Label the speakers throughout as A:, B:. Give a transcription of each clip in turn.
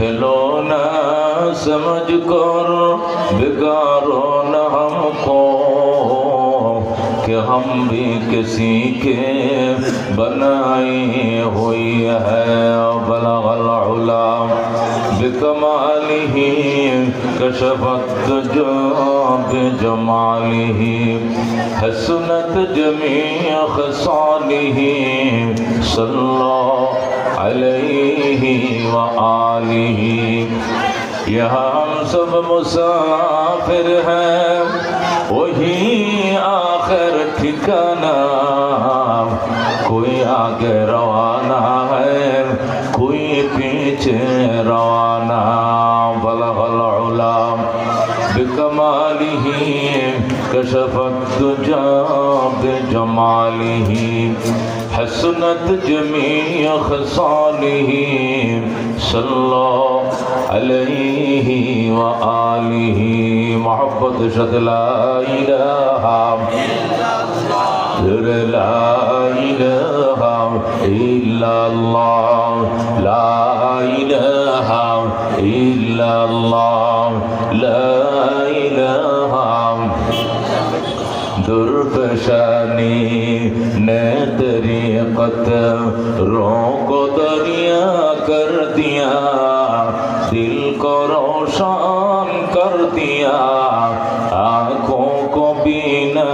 A: کھلو نہ سمجھ کر بگارو نہ ہم کو کہ ہم بھی کسی کے بنائی ہوئی ہے۔ بلغ العلا بکمالہ کشفت جاب ہی۔ حسنت جمیع ہی، صلی اللہ علیہ وآلہ۔ یہاں ہم سب مسافر ہیں، وہی آخر ٹھکانہ۔ کوئی آگے روانہ ہے، کوئی پیچھے روانہ۔ بلغ العلا بکمالہ كشفت الدجى بجماله حسنت جميع خصاله صلى عليه وآله. محبت شد لا إله إلا لا إله إلا الله لا إله إلا الله. پشانی طریقت رو کو دریا کر دیا دل کو روشان کر دیا آنکھوں کو بینا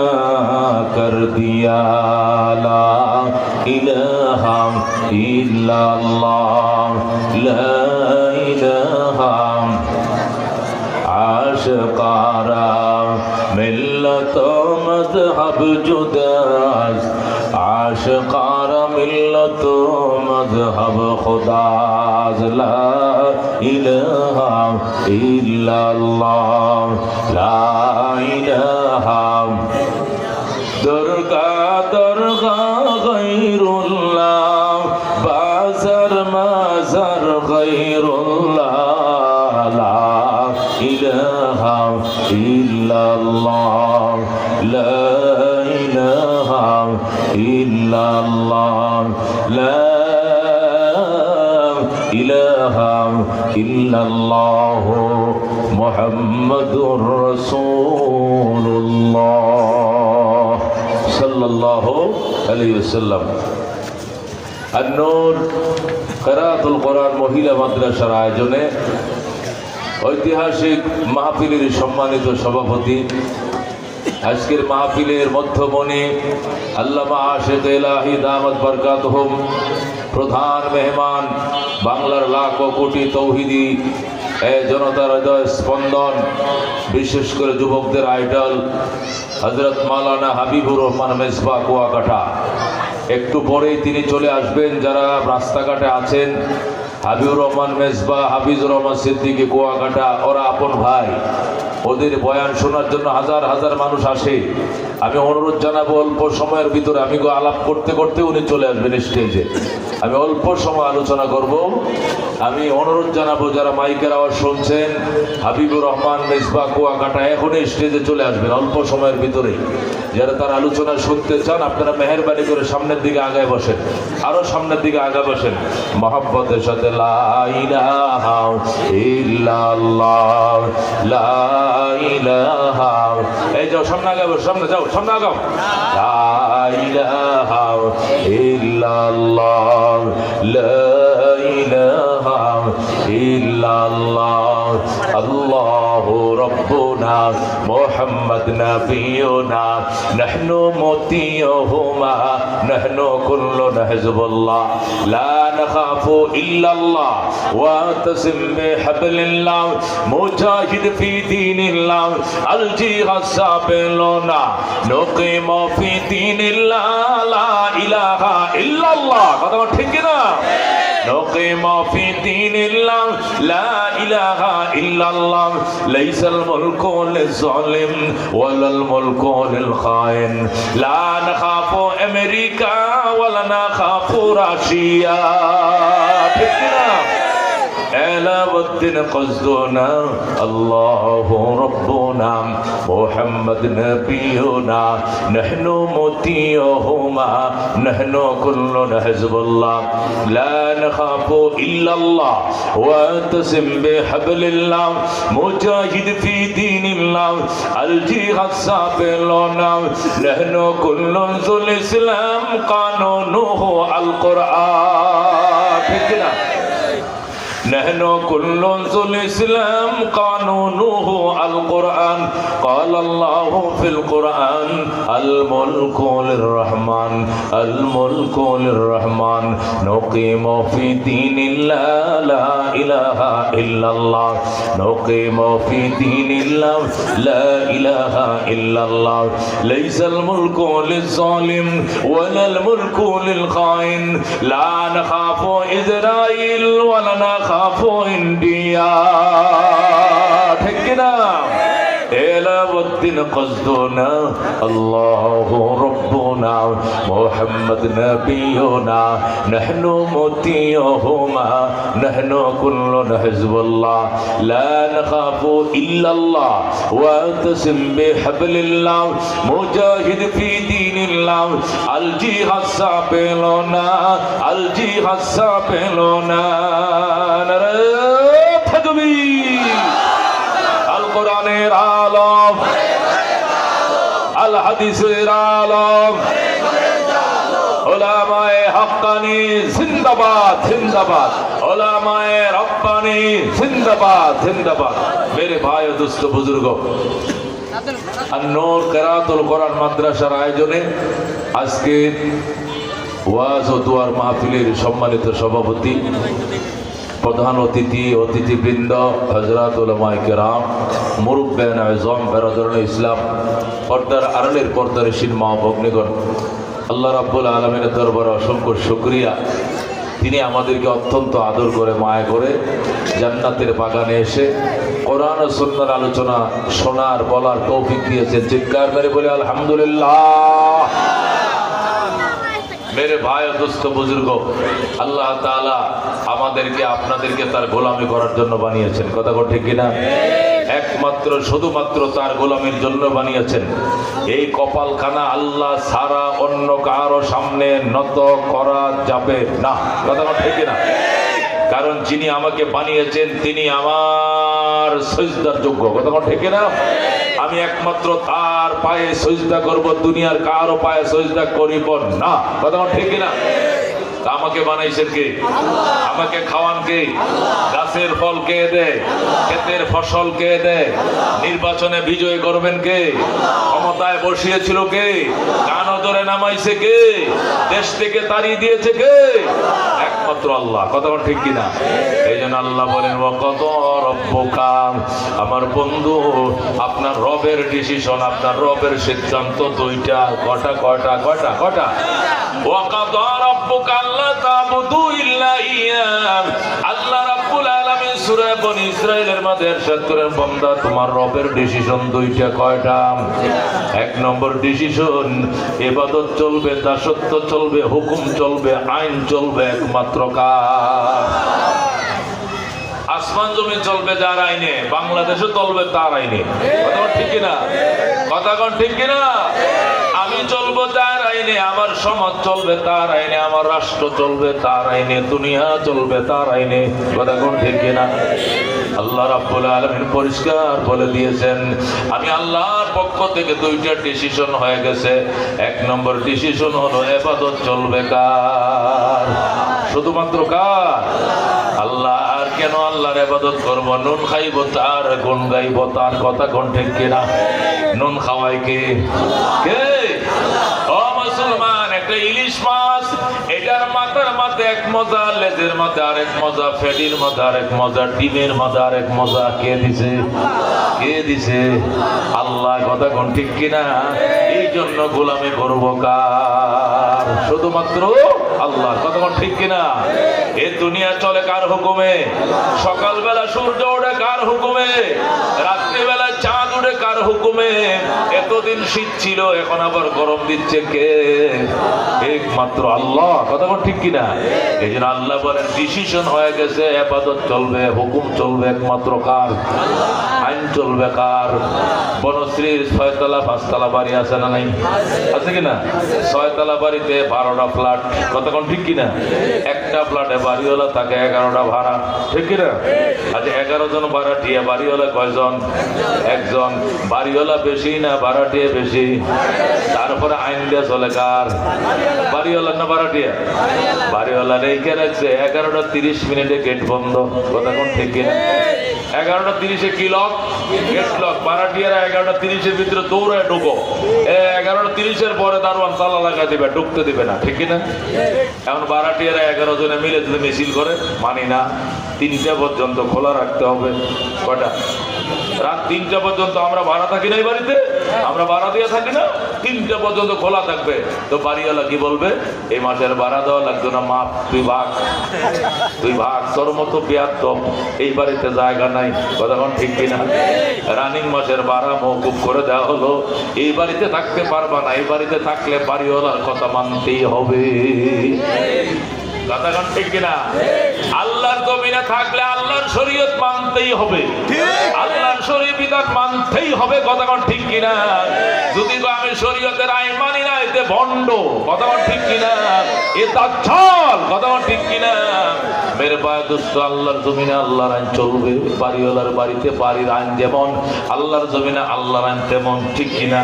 A: کر دیا لا الہ الا اللہ لا الہ সব জুদাস আশকার মিল্লত মজহব খুদাস লা ইলাহা ইল্লাল্লাহ ইল্লাল্লাহ মুহাম্মাদুর রাসূলুল্লাহ সাল্লাল্লাহু আলাইহি ওয়াসাল্লাম। আন-নূর কিরাআতুল কোরআন মহিলা মাদ্রাসার আয়োজনে ঐতিহাসিক মাহফিলের সম্মানিত সভাপতি, আজকের মাহফিলের মধ্যমণি আল্লামা আশেদ এলাহি দামত বরকাতহুম, প্রধান মেহমান বাংলার লাখ কোটি তৌহিদি জনতার হৃদয় স্পন্দন। বিশেষ করে যুবকদের আইডল হজরত মালানা হাবিবুর রহমান মেজবা কুয়াকাটা। একটু পরেই তিনি চলে আসবেন, যারা রাস্তাঘাটে আছেন। হাবিবুর রহমান মেজবা, হাফিজুর রহমান সিদ্দিকি কুয়াকাটা, ওরা আপন ভাই। ওদের বয়ান শোনার জন্য হাজার হাজার মানুষ আসে। আমি অনুরোধ জানাব, অল্প সময়ের ভিতরে আমি আলাপ করতে করতে উনি চলে আসবেন স্টেজে। আমি অল্প সময় আলোচনা করব। আমি অনুরোধ জানাব, যারা মাইকের আওয়াজ শুনছেন, হাবিবুর রহমান মেজবা কুয়াকাটা, এখনই স্টেজে চলে আসবেন, অল্প সময়ের ভিতরেই যারা তার আলোচনা শুনতে চান, আপনারা মেহরবানি করে সামনের দিকে আগায় বসেন। আরও সামনের দিকে আগায় বসেন। মহাব্বতের সাথে লা ইলাহা ইল্লাল্লাহ, লা এই যাও, সামনে আগায় বসো, সামনে যাও। সামনে আগাও লা ইলাহা ইল্লাল্লাহ লা ইলাহা ইল্লাল্লাহ আল্লাহু রব্বুনা মুহাম্মদ নাবিয়ুনা নাহনু মুতিয়ুহুমা নাহনু কুল্লুনা হিজবুল্লাহ লা নাখাফু ইল্লাল্লাহ ওয়া তাসিম বিহাবলিল্লাহ মুজাহিদ ফি দীনিল্লাহ আল জিহাদ সাবিলুনা নুকিমু ফি দীনিল্লাহ লা ইলাহা ইল্লাল্লাহ কথা বল ঠিক কি না نقيم في دين الله لا إله إلا الله ليس الملك للظالم ولا الملك للخائن لا نخاف أمريكا ولا نخاف روسيا لا والدين قصدنا الله هو ربنا محمد نبينا نحن مطيعهما نحن كلنا حزب الله لا نخاف إلا الله واتسم بحبل الله مجاهد في دين الله الجهاد سابلنا نحن كلنا ذو الإسلام قانونه القرآن فكرة نحن كل ذو الإسلام قانونه القرآن. قال الله في القرآن الملك للرحمن الملك للرحمن نقيم في دين الله لا إله إلا الله نقيم في دين الله لا إله إلا الله ليس الملك للظالم ولا الملك للخائن لا نخاف إسرائيل ولا نخاف of India. الدين قصدنا. الله ربنا محمد نبينا نحن مطيعهما نحن كلنا حزب الله. لا نخاف إلا الله واعتصم بحبل الله مجاهد في دين الله. الجهاد سابلنا الجهاد سابلنا হাদিসের আলম। ওলামায়ে হাক্কানি জিন্দাবাদ জিন্দাবাদ। ওলামায়ে রব্বানি জিন্দাবাদ জিন্দাবাদ। মেরে ভাই ও দুস্থ বুজুর্গ, আর নূর কেরাতুল কোরআন মাদ্রাসার আয়োজনে আজকে ওয়াজ ও দুয়ার মাহফিলের সম্মানিত সভাপতি প্রধান অতিথি, অতিথিবৃন্দ হজরত উলামায়ে মুরব্বেন আজম বেরাদরুল ইসলাম, পর্দার আরলের পর্দার শিন মা ভগ্নিগণ, আল্লাহ রাব্বুল আলমিনের দরবারে অসংখ্য শুক্রিয়া। তিনি আমাদেরকে অত্যন্ত আদর করে, মায়া করে জান্নাতের বাগানে এসে কোরআন ও সুন্নার আলোচনা শোনার, বলার তৌফিক দিয়েছেন। চিৎকার করে বলে, আলহামদুলিল্লাহ। মেরে ভাই দোস্ত বুজুর্গ, আল্লাহ তাআলা আমাদেরকে, আপনাদেরকে তার গোলামি করার জন্য বানিয়েছেন। কথা ঠিক কিনা? একমাত্র, শুধুমাত্র তার গোলামির জন্য বানিয়েছেন। এই কপালখানা আল্লাহ সারা অন্য কারও সামনে নত করা যাবে না। কথা ঠিক কিনা? কারণ যিনি আমাকে বানিয়েছেন, তিনি আমার সজদার যোগ্য। কথা ঠিক কিনা? আমি একমাত্র তার পায়ে সজদা করব, দুনিয়ার কারও পায়ে সজদা করিব না। কথা ঠিক তা আমাকে বানাইছেন কে? আমাকে খাওয়ান কে? গাছের ফল কে দেয় ক্ষেতের ফসল কে দেয় নির্বাচনে বিজয় করবেন কে? ক্ষমতায় বসিয়েছিল কে? কান ধরে নামাইছে কে? দেশ থেকে তাড়িয়ে দিয়েছে কে? একমাত্র আল্লাহ। কথা ঠিক কিনা? এই জন্য আল্লাহ বলেন কত রব্বকাম আমার বন্ধু, আপনার রবের ডিসিশন আপনার রবের সিদ্ধান্ত দুইটা। কটা কটা কটা কটা ওয়াকাদ রব্বকাল ألا تعبدوا إلا إياه আল্লাহ রাব্বুল আলামিন সূরা বনি ইসরাইলের মধ্যে ইরশাদ করেন বান্দা তোমার রবের ডিসিশন দুইটা কয়টা এক নম্বর ডিসিশন ইবাদত চলবে দাসত্ব চলবে হুকুম চলবে আইন চলবে একমাত্র কার আসমান জমি চলবে যার আইনে বাংলাদেশে চলবে তার আইনে কথা বল ঠিক কিনা কথা কন ঠিক কিনা আমি চলবো তার আইনে আমার সমাজ চলবে, তার আইনে আমার রাষ্ট্র চলবে, তার আইনে দুনিয়া চলবে, তার আইনে কথা কোন ঠিক কিনা? আল্লাহ রাব্বুল আলামিন পরিষ্কার বলে দিয়েছেন, আমি আল্লাহর পক্ষ থেকে দুইটা ডিসিশন হয়ে গেছে। এক নম্বর ডিসিশন হলো, এবাদত চলবে কার? শুধুমাত্র কার? আল্লাহ, আর কেন আল্লাহর এবাদত করব? নুন খাইব, তার গুণ গাইব, তার কথা কোন ঠিক কিনা? নুন খাওয়াই কে? কে? মাথার মাঝে এক মজা, লেজের মাঝে আরেক মজা ফেডির মাঝে আরেক মজা, ডিমের মাঝে আরেক মজা। কে দিছে? কে দিছে? আল্লাহ কথা কোন ঠিক কিনা? এই জন্য গোলামি করব কার? শুধুমাত্র আল্লাহ কথা কোন ঠিক কিনা? এ দুনিয়া চলে কার হুকুমে? সকালবেলা সূর্য ওঠে কার হুকুমে? রাত্রিবেলা চাঁদ উঠে কার হুকুমে? এতদিন শীত ছিল, এখন আবার গরম দিচ্ছে কে? একমাত্র আল্লাহ। কথা বল ঠিক কিনা? এই জন্য আল্লাহ বলেন ডিসিশন হয়ে গেছে আপাতত চলবে, হুকুম চলবে একমাত্র কার? আইন চলবে কার? বনশ্রীর ছয়তলা, পাঁচতলা বাড়ি আছে না নাই? আছে কিনা? ছয়তলা বাড়িতে বারোটা ফ্ল্যাট। কতক্ষণ ঠিক কিনা? একটা ফ্ল্যাটে বাড়িওয়ালা থাকে, এগারোটা ভাড়া। ঠিক কিনা? আচ্ছা এগারো জন ভাড়াটিয়া বাড়িওয়ালা কয়জন? একজন বাড়িওয়ালা বেশি না ভাড়াটিয়া বেশি? তারপরে আইন দিয়ে চলে কার? বাড়িওয়ালা না ভাড়াটিয়া বাড়িওয়ালা রেখে রাখছে? এগারোটা তিরিশ মিনিটে গেট বন্ধ। কতক্ষণ ঠিক কিনা? এগারোটা তিরিশে কি লক গেট লক ভাড়াটিয়ারা এগারোটা তিরিশের ভিতরে দৌড়ায় ঢুকো। এগারোটা তিরিশের পরে দারোয়ান তালা লাগাই দিবে, ঢুকতে দিবে না। ঠিক কিনা? এখন ভাড়াটিয়ারা এগারো জনে মিলে যদি মিছিল করে, মানি না, তিনটে পর্যন্ত খোলা রাখতে হবে। কটা রাত তিনটা পর্যন্ত আমরা ভাড়া থাকি না এই বাড়িতে? আমরা ভাড়া দিয়ে থাকি না? তিনটা পর্যন্ত খোলা থাকবে। তো বাড়িওয়ালা কি বলবে? এই মাসের ভাড়া দেওয়া লাগতো না, মাপ, তুই ভাগ। তুই ভাগ, তোর মতো বিয়ার এই বাড়িতে জায়গা নাই। কতক্ষণ ঠিক কিনা? রানিং মাসের ভাড়া মৌকুব করে দেওয়া হলো। এই বাড়িতে থাকতে পারবা না। এই বাড়িতে থাকলে বাড়িওয়ালার কথা মানতেই হবে। কথাক্ষণ ঠিক কিনা? আল্লাহর জমিনে থাকলে শরীয়ত মানতেই হবে। আল্লাহর শরীয় বিধান মানতেই হবে কথাক্ষণ ঠিক কিনা? যদি আমি শরীয়তের আইন মানি না এতে ভণ্ড কথাক্ষণ ঠিক কিনা? এ তাচ্ছল কথাক্ষণ ঠিক কিনা? মেরে পায়ে দুষ্ট আল্লাহর জমিনে আল্লাহর আইন চলবে বাড়িওয়ালার বাড়িতে বাড়ির আইন যেমন আল্লাহর জমিনে আল্লাহর আইন তেমন ঠিক কিনা?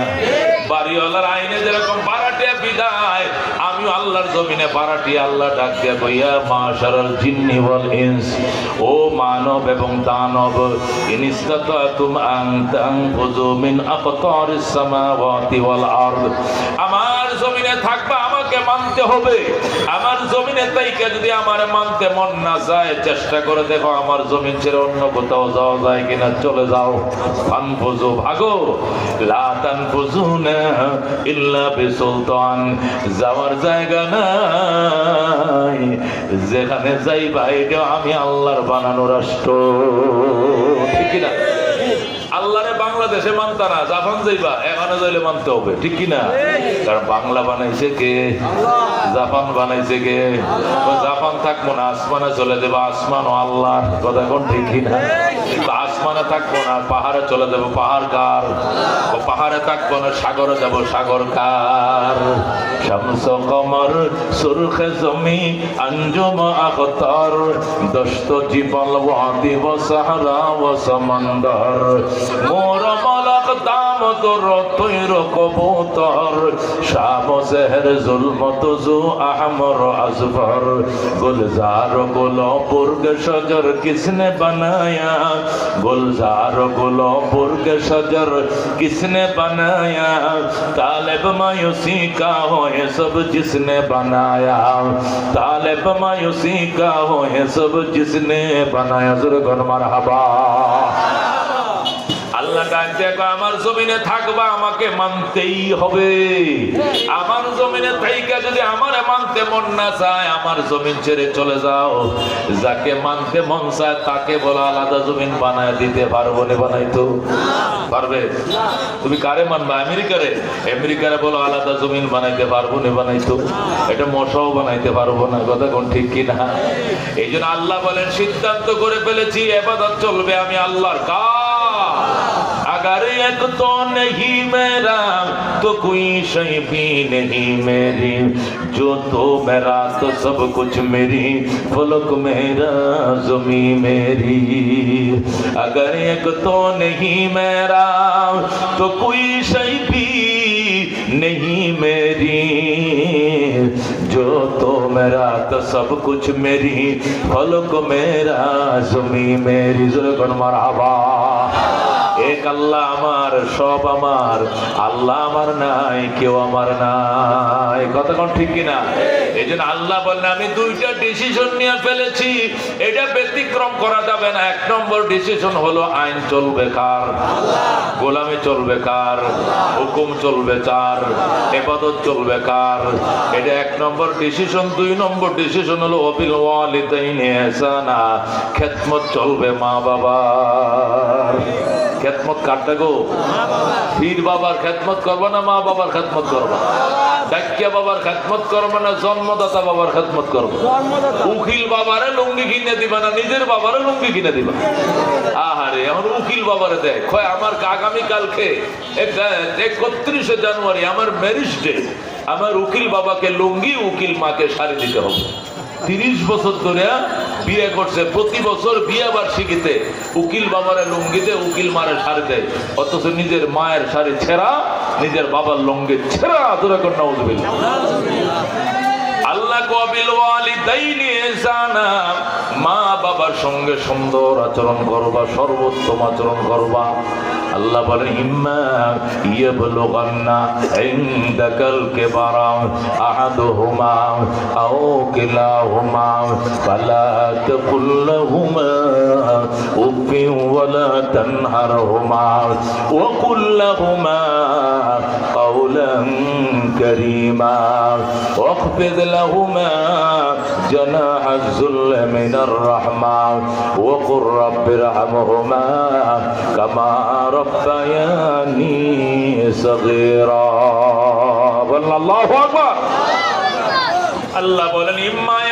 A: বাড়িওয়ালার আইনে যেরকম বারাটিয়া বিদায়। আমি আল্লাহর জমিনে বারাটি আল্লাহ ডাক দিয়া কইয়া, মাশারাল জিন্নি ওয়াল ইনস। ও মানব এবং দানব ইনিস্তাতাতুম আন তানফুযু মিন আকতারিস সামাওয়াতি ওয়াল আরদ। আমার জমিনে থাকবা আমাকে মানতে হবে। আমার জমিনে তাইকে যদি আমার মানতে মন না যায়, চেষ্টা করে দেখো আমার জমিন ছেড়ে অন্য কোথাও যাওয়া যায় কিনা, চলে যাও। আনফুজু ভাগো। লা তানফুজুনা ইল্লা বিসুলতান। যাওয়ার জায়গা নাই। যেখানে যাইবা এটা আমি আল্লাহর বানানো রাষ্ট্র। ঠিক আল্লাহরে বাংলাদেশে মানতা না জাপান যাইবা এখানে যাইলে মানতে হবে ঠিক কিনা? কারণ বাংলা বানাইছে কে? জাপান বানাইছে কে? জাপান থাকব না আসমানে চলে যাবা আসমান ও আল্লাহ কথা কোন ঠিক কিনা? আসমানে থাকব না, পাহাড়ে চলে যাব, পাহাড় কার ও পাহাড়ে থাকব না, সাগরে যাব, সাগর কার শামস কমর, সুরখে জমি, আঞ্জুম আখতার। দস্ত জীবন ওয়াদিব সাহারা ও সমন্দর। মোর মলক দাম তোর তৈর কবুতর। শাম জেহর জুলমত জু আহমর আজফর। গুলজার গুল বুর্গ সজর কিসনে বানায়া? گلزار گلو برگ شجر کس نے بنایا؟ طالب مایوسی کا ہو یہ سب جس نے بنایا۔ طالب مایوسی کا ہو یہ سب جس نے بنایا۔ ضرور مرحبا۔ আল্লাহ দেখো আমার জমিনে থাকবা, আমাকে মানতেই হবে। আমার জমিনে থাইকা যদি আমারে মানতে মন না চায়, আমার জমিন ছেড়ে চলে যাও। যাকে মানতে মন চায়, তাকে বলা, আলাদা জমিন বানায় দিতে পারব না বানাইতো পারবে? তুমি কারে মানবা? আমেরিকারে? আমেরিকারে বলো, আলাদা জমিন বানাইতে পারব না বানাইতো এটা মশাও বানাইতে পারব না, কথা কোন ঠিক কি না? এই জন্য আল্লাহ বলেন, সিদ্ধান্ত করে ফেলেছি, এবাদত চলবে, আমি আল্লাহর কা اگر ایک تو نہیں میرا، تو کوئی شے بھی نہیں میری۔ جو تو میرا، تو سب کچھ میری۔ فلک میرا، زمین میری۔ اگر ایک تو نہیں میرا، تو کوئی شے بھی نہیں میری۔ جو تو میرا، تو سب کچھ میری۔ فلک میرا، زمین میری۔ ذرا مرحبا আল্লাহ আমার, সব আমার। আল্লাহ আমার নাই, কেউ আমার নাই। কতক্ষণ ঠিক কিনা? এই জন্য আল্লাহ বললেন, আমি দুইটা ডিসিশন নিয়ে ফেলেছি। এটা ব্যতিক্রম করা যাবে না। এক নম্বর ডিসিশন হলো, আইন চলবে কার? গোলামি চলবে কার? হুকুম চলবে কার এবাদত চলবে কার? এটা এক নম্বর ডিসিশন দুই নম্বর ডিসিশন হলো, অবিল ওয়ালিদাইনি ইহসানা খেদমত চলবে মা বাবার খেদমত কাটতে গো পীর বাবার খেদমত করব না মা বাবার খেদমত করব? ডাকিয়া বাবার খেদমত করব না জন্মদাতা বাবার খেদমত করব? উকিল বাবারে লুঙ্গি কিনে দিবা না নিজের বাবারে লুঙ্গি কিনে দিবা? আহারে আমার উকিল বাবারে দেয় কয় আমার আগামীকালকে একত্রিশে জানুয়ারি আমার ম্যারিজ ডে আমার উকিল বাবাকে লুঙ্গি উকিল মাকে শাড়ি দিতে হবে। তিরিশ বছর ধরে বিয়ে করছে। প্রতি বছর বিয়ে বার্ষিকীতে উকিল বাবারে লুঙ্গিতে উকিল মারে শাড়ি দেয়। অথচ নিজের মায়ের শাড়ি ছেঁড়া, নিজের বাবার লুঙ্গি ছেঁড়া, দূরে কন্যা উঠবে আল্লাহ মা বাবার সঙ্গে সুন্দর আচরণ করবা, সর্বোত্তম আচরণ করবা। আল্লাহ বলেন ইম্মা ইয়াবলুগান্না ইনদাকাল কিবারা আহাদুহুমা আও কিলাহুমা ফালা তাকুল লাহুমা উফিন ওয়ালা তানহারহুমা ওয়া কুল লাহুমা قولا كريما واخفض لهما جناح الذل من الرحمة وقل رب ارحمهما كما ربياني صغيرا. والله أكبر. الله بولن إما يا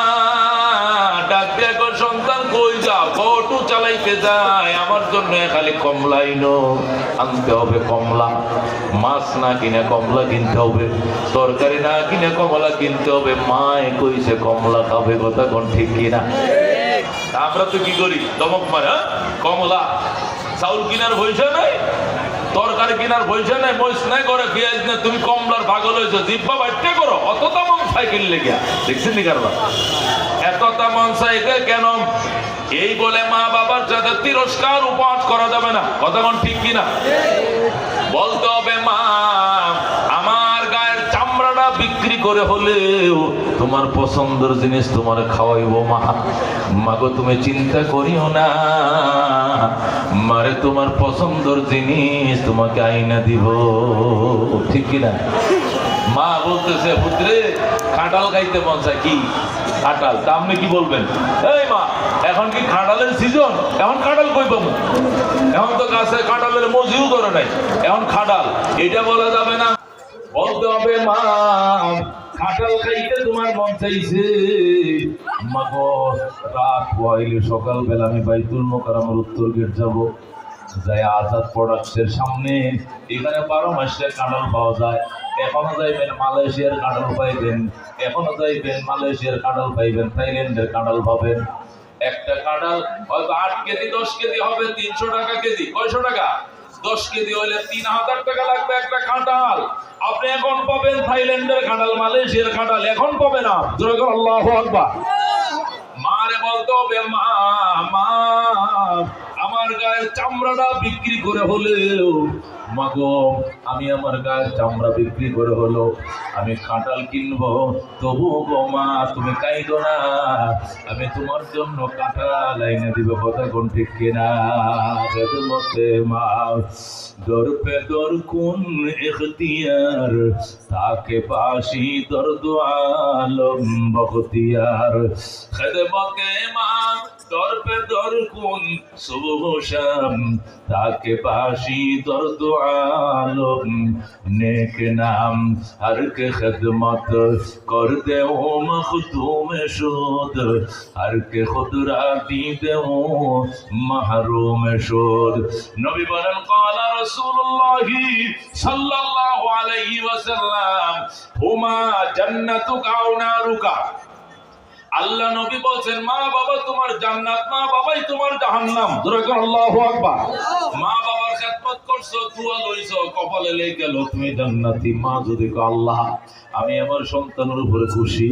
A: চালাইতে যায়, আমার জন্য খালি কমলাই নো আনতে হবে কমলা। মাছ না কিনে কমলা কিনতে হবে। তরকারি না কিনে কমলা কিনতে হবে। মায় কইছে, কমলা খাবে কথা কোন ঠিক কিনা? আমরা তো কি করি? দমক মারা হ্যাঁ? কমলা। চাউল কিনার হয়েছে নাই? তরকারি কিনার পয়সা নাই মহিষ নাই করে পেঁয়াজ না, তুমি কমলার পাগল হয়েছো, জিব্বা বাইটে করো অত দাম সাইকেল লেগে দেখছেন নি কারবার? এত তেমন সাইকেল কেন? এই বলে মা বাবার যাদের তিরস্কার উপহাস করা যাবে না। কতক্ষণ ঠিক কিনা? বলতে হবে মা করে হলেও তোমার পছন্দের জিনিস তোমার খাওয়াইবো, মা। মাগো, তুমি চিন্তা করিও না। মারে, তোমার পছন্দের জিনিস তোমাকে আইনা দিব। ঠিক কিনা? মা বলতেছে পুত্রে খাটাল খাইতে মন চায় কি? খাটাল, তা আপনি কি বলবেন? এই মা, এখন কি খাটালের সিজন এখন খাটাল কই পাবো? এখন তো গাছে খাটালের মজিও ধরে নাই। এখন খাটাল, এটা বলা যাবে না। বলতে হবে, মা খাটাল খাইতে তোমার মন চাইছে। রাত হইলে সকালবেলা আমি বাইতুল মোকাররমের উত্তর গেট যাব। যাই আজাদ প্রোডাক্টসের সামনে, এখানে বারো মাসের কাঁঠাল পাওয়া যায়। এখনও যাইবেন মালয়েশিয়ার কাঁঠাল পাইবেন। এখনও যাইবেন মালয়েশিয়ার কাঁঠাল পাইবেন, থাইল্যান্ডের কাঁঠাল পাবেন। একটা কাঁঠাল, হয়তো আট কেজি, দশ কেজি হবে, তিনশো টাকা কেজি। কয়শো টাকা? দশ কেজি হলে তিন হাজার টাকা লাগবে একটা কাঁঠাল। আপনি এখন পাবেন থাইল্যান্ডের কাঁঠাল, মালয়েশিয়ার কাঁঠাল, এখন পাবেন না আল্লাহ আকবার। মারে বলতো মা মা, আমার গায়ের চামড়াটা বিক্রি করে হলেও মাগো, আমি আমার গায়ের চামড়া বিক্রি করে হলো, আমি কাঁঠাল কিনবো, তবু গো মা, তুমি কাইদো না, আমি তোমার জন্য কাঁঠাল এনে দিব, কথা কোন ঠিক কিনা? মতে মা, দর পে দর কোন এখতিয়ার? তাকে পাশি দর্দ আলম বখতিয়ার খেদমতে মা দর্পে দর কোন শুভ তাকে পাশি দর্দ আলম নেক নাম হর কে খদমত কর দে ও মখদুম শোধ হর কে খুদরা দি দে ও মাহরুম শোধ নবী বলেন, কালা রাসূলুল্লাহ সাল্লাহ আলাইহি ওয়াসাল্লাম, হুমা জান্নাতুকা ওয়া আল্লাহ নবী বলছেন মা বাবা তোমার জান্নাত মা বাবাই তোমার জাহান্নাম। আল্লাহু আকবার। মা বাবার খেদমত করছ দুয়া লইছো কপালে লেগে গেল তুমি জান্নাতি মা যদি কও, আল্লাহ আমি আমার সন্তানের উপরে খুশি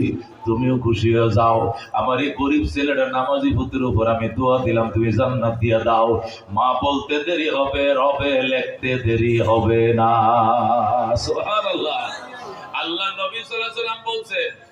A: তুমিও খুশি হয়ে যাও। আমার এই গরিব ছেলেটা নামাজি পুত্রের উপর আমি দোয়া দিলাম তুমি জান্নাত দিয়ে দাও। মা বলতে দেরি হবে রবে লিখতে দেরি হবে না। সুবহানাল্লাহ। আল্লাহ নবী সাল্লাল্লাহু আলাইহি সাল্লাম বলছে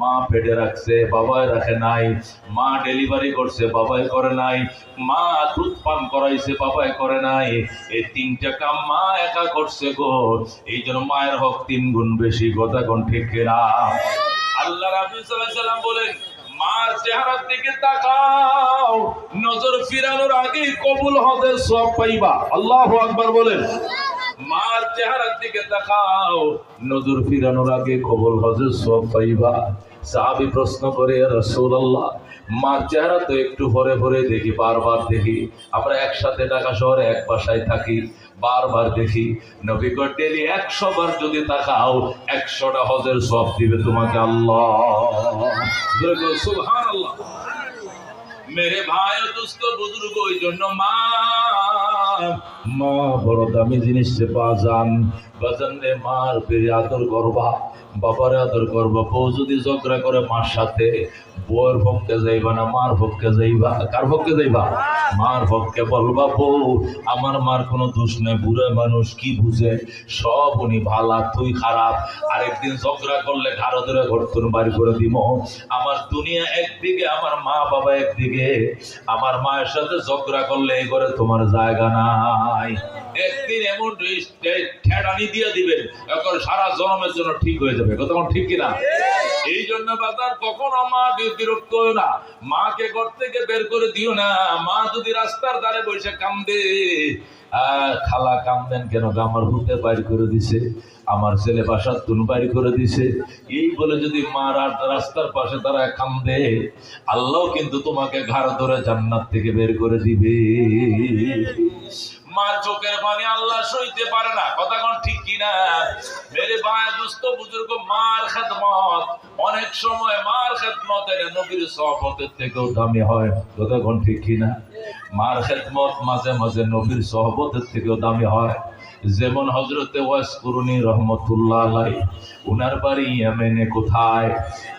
A: মা পেটে রাখছে, বাবাই রাখে নাই, মা ডেলিভারি করছে, বাবাই করে নাই, মা দুধ পান করাইছে, বাবাই করে নাই। এই তিনটা কাম মা একা করছে গো। এই জন্য মায়ের হক তিন গুণ বেশি, কথা কোন ঠিক কিনা? আল্লাহ রাবি সাল্লাম বলেন, মার চেহারার দিকে তাকাও, নজর ফিরানোর আগে কবুল হতে সব পাইবা। আল্লাহ আকবার বলেন। মার চেহারার দিকে তাকাও। নজর ফিরানোর আগে কবল হজে সব পাইবা। সাহাবি প্রশ্ন করে রসুল্লাহ মার চেহারা তো একটু ভরে ভরে দেখি, বারবার দেখি। আমরা একসাথে ঢাকা শহরে এক বাসায় থাকি, বারবার দেখি। নবীগর ডেলি একশো বার যদি তাকাও, একশোটা হজের সব দিবে তোমাকে আল্লাহ। সুবহান আল্লাহ মেরে ভাই দুস্থ বুজুর্গ ওই জন্য মা মা বড় দামি জিনিস সে বাজান বাজান। রে মার পেরে আদর বাবার আদর করবা, বউ যদি ঝগড়া করে মার সাথে, বউয়ের পক্ষে যাইবা না, মার পক্ষে যাইবা, কার পক্ষে যাইবা? মার পক্ষে বলবা, বউ, আমার মার কোনো দোষ নেই, বুড়া মানুষ কি বুঝে? সব উনি ভালা, তুই খারাপ। আরেকদিন ঝগড়া করলে ঘাড়ো ধরে ঘরতুন বাড়ি করে দিব আমার দুনিয়া একদিকে, আমার মা বাবা একদিকে। আমার মায়ের সাথে ঝগড়া করলে এই ঘরে তোমার জায়গা নাই। একদিন এমন ঠেড়ানি দিয়ে দিবেন এখন সারা জন্মের জন্য ঠিক হয়ে যাবে। আমার ঠিক কিনা? এই জন্য বাজার কখনো মা বিরক্ত হও না। মাকে ঘর থেকে বের করে দিও না। মা যদি রাস্তার ধারে বসে আহ, খালা কেন? আমার বাইর করে দিছে আমার ছেলে বাসার বাইর করে দিছে। এই বলে যদি মা রাস্তার পাশে তারা কান্দে আল্লাহ কিন্তু তোমাকে ঘাড় ধরে জান্নাত থেকে বের করে দিবে। মার চোখের পানি আল্লাহ সইতে পারে না। কথা কোন ঠিক কিনা? মেরে ভাই, দুস্থ বুজুর্গ, মার খেদমত। অনেক সময় মার খেদমতের নবীর সহপতের থেকেও দামি হয়। কথা কোন ঠিক কিনা? মার খেদমত মাঝে মাঝে নবীর সহপতের থেকেও দামি হয়। যেমন হজরতে ওয়াস করুনি রহমতুল্লাহ আলাই উনার বাড়ি ইয়ামেনে কোথায়?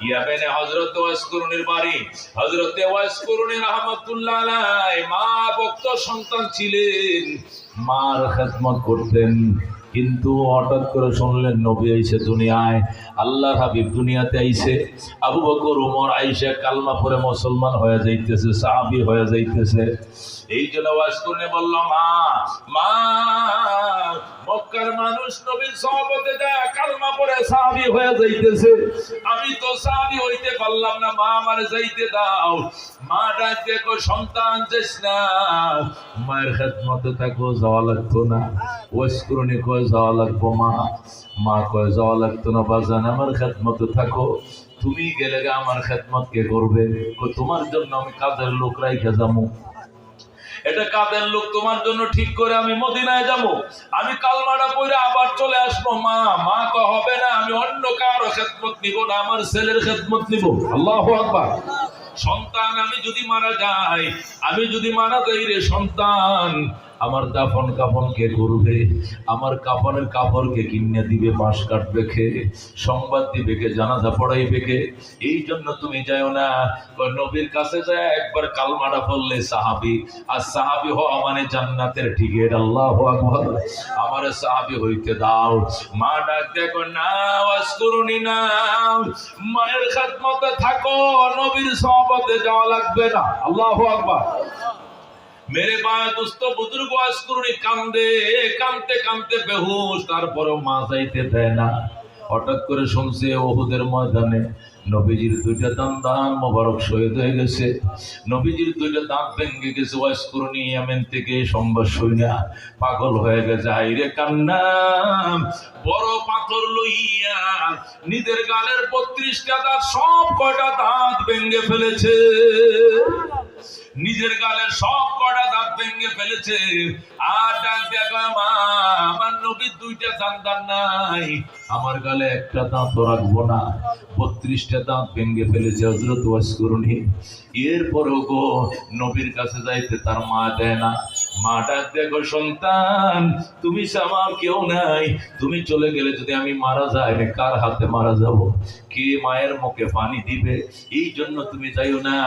A: ইয়ামেনে হজরত ওয়াস করুনির বাড়ি। হজরতে ওয়াস করুনি রহমতুল্লাহ আলাই মা ভক্ত সন্তান ছিলেন। মার খেদমত করতেন। কিন্তু হঠাৎ করে শুনলেন, নবী আইসে দুনিয়ায় আল্লাহ হাবিব দুনিয়াতে আইসে। আবু বকর, উমর আইসে কালমা পরে মুসলমান হয়ে যাইতেছে, সাহাবি হয়ে যাইতেছে। এই জন্য ওয়াজ করে বলল, মা মা মক্কার মানুষ নবীর সহবতে যায়, কালমা পরে সাহাবি হয়ে যাইতেছে। আমি তো সাহাবি হইতে পারলাম না, মা আমার যাইতে দাও। মা ডাক দেখো সন্তান যাস না। মায়ের খেদমতে থাকো, যাওয়া লাগতো না। ওয়াজ করুনি কয়, যাওয়া লাগবো মা। মা কয়, যাওয়া লাগতো না, বাজান, আমার খেদমতে থাকো। তুমি গেলে আমার খেদমত কে করবে? তোমার জন্য আমি কাজের লোক রাইখে যাব। এটা কাদের লোক? তোমার জন্য ঠিক করে আমি মদিনায় যাব। আমি কালমাটা পরে আবার চলে আসব। মা মা তো হবে না, আমি অন্য কারও খেদমত নিব না, আমার ছেলের খেদমত নিব। আল্লাহ আকবার। সন্তান, আমি যদি মারা যাই, আমি যদি মারা যাই রে সন্তান আমার দাফন কাফন কে করবে আমার কাফনের কাপড় কে কিনে দিবে, বাঁশ কাটবে কে সংবাদ দিবে, কে জানাজা পড়াইবে, কে? এই জন্য তুমি যাও না। নবীর কাছে যায়, একবার কালমাটা বললে সাহাবি, আর সাহাবি হওয়া মানে জান্নাতের টিকিট, আল্লাহ আকবার। আমার সাহাবি হইতে দাও। মা ডাক দেখো না ওয়াজ করুনি না। মায়ের খাদমতে থাকো, নবীর সহবতে যাওয়া লাগবে না। আল্লাহ আকবার। মেরে মা দুস্থ বুজুর্গ ওয়াজ করুনি কান্দে, কানতে কানতে বেহুশ, তারপরেও মা যাইতে দেয় না। হঠাৎ করে শুনছে ওহুদের ময়দানে, নবীজির দুইটা দান দান মোবারক শহীদ হয়ে গেছে। নবীজির দুইটা দাঁত ভেঙে গেছে ওয়াইস করুনি ইয়ামেন থেকে সংবাদ শুইনা পাগল হয়ে গেছে আইরে কান্না। বড় পাথর লইয়া নিজের গালের বত্রিশটা দাঁত, সব কয়টা দাঁত ভেঙে ফেলেছে। নিজের গালের সব কটা দাঁত ভেঙে ফেলেছে। আর ডাক দেখা মা, আমার নবীর দুইটা দান্দার নাই। আমার গালে একটা দাঁত রাখব না। বত্রিশটা দাঁত ভেঙে ফেলেছে হজরত ওয়াস করুন এরপরও গো, নবীর কাছে যাইতে তার মা দেয় না। দেখো সন্তান, তুমি কেউ নাই। তুমি চলে গেলে যদি আমি মারা যাই কার হাতে মারা যাব? কে মায়ের মুখে পানি দিবে? এই জন্য তুমি যাইও না।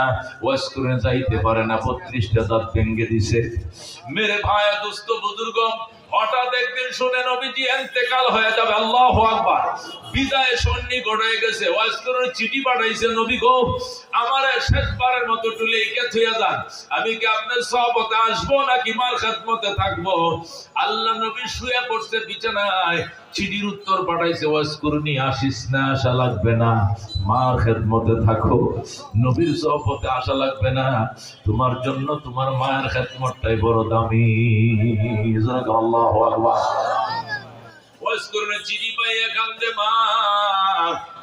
A: করে যাইতে পারে না, বত্রিশটা দাঁত ভেঙ্গে দিছে। মেরে ভায়া দুস্থ বুজুর্গ হঠাৎ একদিন শুনে নবীজি এন্তেকাল হয়ে যাবে, আল্লাহ আকবার। বিদায় সন্নি গড়ে গেছে ওয়াজ চিঠি পাঠাইছে, নবী গো, আমার শেষবারের মতো টুলে একে থুয়া যান। আমি কি আপনার সহবতে আসব নাকি মার খাতমতে থাকব? আল্লাহ নবী শুয়ে পড়ছে বিছানায়। চিঠির উত্তর পাঠাইছে, ওয়াজ করুনি, আসিস না আশা লাগবে না। মার খেদমতে থাকো। নবীর সহপথে আশা লাগবে না। তোমার জন্য তোমার মায়ের খেদমতটাই বড় দামি। আল্লাহ ওয়াজ করুন, চিঠি পাইয়া কান্দে মা।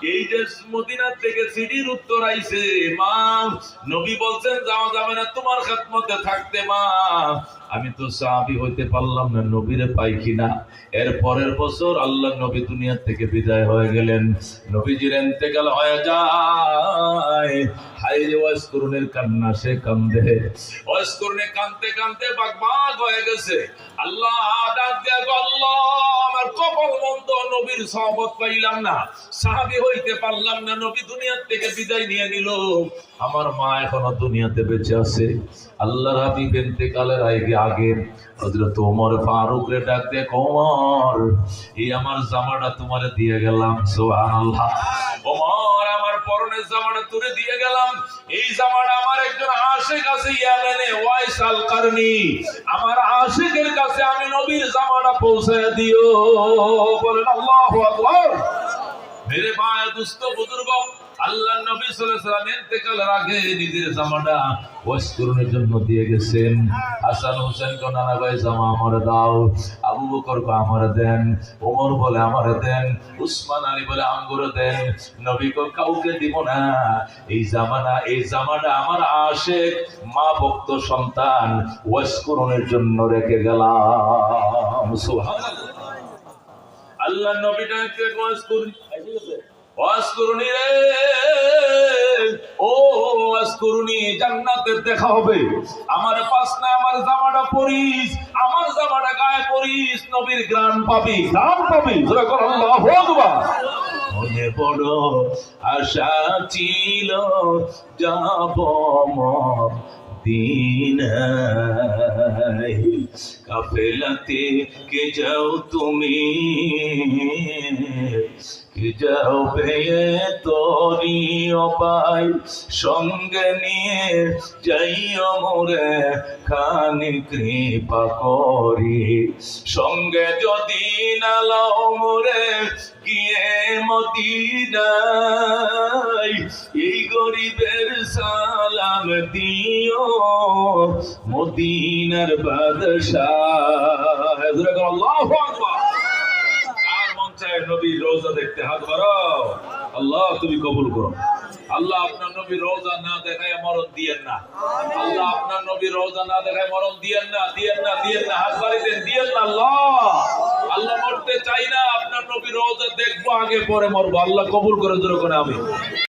A: এই যে মদিনা থেকে চিঠির উত্তর আইছে, মা, নবী বলছেন, যাওয়া যাবে না, তোমার থাকতে, মা। আমি তো সাহাবি হইতে পারলাম না, নবীরে পাই কিনা। এর পরের বছর আল্লাহ নবী দুনিয়া থেকে বিদায় হয়ে গেলেন। নবীজির এন্তেকাল হয়ে যায়। কান্না, সে কান্দে। বাগবাগ হয়ে গেছে। আল্লাহ ডাক আল্লাহ, আমার কপাল মন্দ, নবীর সহবত পাইলাম না। সাহাবি হইতে পারলাম না, নবী দুনিয়ার থেকে বিদায় নিয়ে নিল। আমার মা এখনও দুনিয়াতে বেঁচে আছে। আল্লাহ রাবি বেন্তেকালের আগে আগে হজরত ওমর ফারুক রে ডাক দিয়ে ওমর, এই আমার জামাটা তোমারে দিয়ে গেলাম, সুবহানাল্লাহ। ওমর, আমার পরনের জামাটা তুলে দিয়ে গেলাম। এই জামাটা আমার একজন আশেক আছে, ইয়ামেনে ওয়াইস আল কারনি আমার আশেকের কাছে আমি নবীর জামাটা পৌঁছে দিও। বলেন আল্লাহু আকবার। মেরে ভাই দুস্থ বুজুর্গ আল্লাহ নবী সাল্লাম আগে নিজের জামাটা ওয়াশ জন্য দিয়ে গেছেন। হাসান হোসেন কো নানা ভাই, জামা আমার দাও। আবু বকর কো আমার দেন। ওমর বলে আমার দেন। উসমান আলী বলে আমগুলো দেন। নবী কো কাউকে দিব না। এই জামানা এই জামাটা আমার আশেক, মা ভক্ত সন্তান, ওয়াশ জন্য রেখে গেলাম। সুবহানাল্লাহ। আল্লাহ নবীটাকে ওয়াজ করুন ওয়াজ করুনি রে। ও ওয়াজ করুনি জান্নাতের দেখা হবে। আমার পাশ না আমার জামাটা পরিস আমার জামাটা গায়ে পরিস নবীর গ্রাম পাবি গ্রাম পাবি। জোরে কর আল্লাহু আকবার। মনে বড় আশা ছিল যাব দিনাই কাফেলাতে কে যাও তুমি? যাও পেয়ে সঙ্গে নিয়ে যাইও মোরে খানি কৃপা করি। সঙ্গে যদি নালাও মোরে, গিয়ে মদিনাই এই গরিবের সালাম দিও, মদিনার বাদশাহ। আল্লাহু আকবার। চায় নবীর রোজা দেখতে, হাত বাড়াও। আল্লাহ, তুমি কবুল করো। আল্লাহ আপনার নবী রোজা না দেখায় মরণ দিয়েন না। আল্লাহ আপনার নবী রোজা না দেখায় মরণ দিয়েন না দিয়েন না দিয়েন না, হাত বাড়ি দেন, দিয়েন না, আল্লাহ। আল্লাহ মরতে চাই না, আপনার নবী রোজা দেখব, আগে পরে মরবো। আল্লাহ কবুল করে দূর করে আমি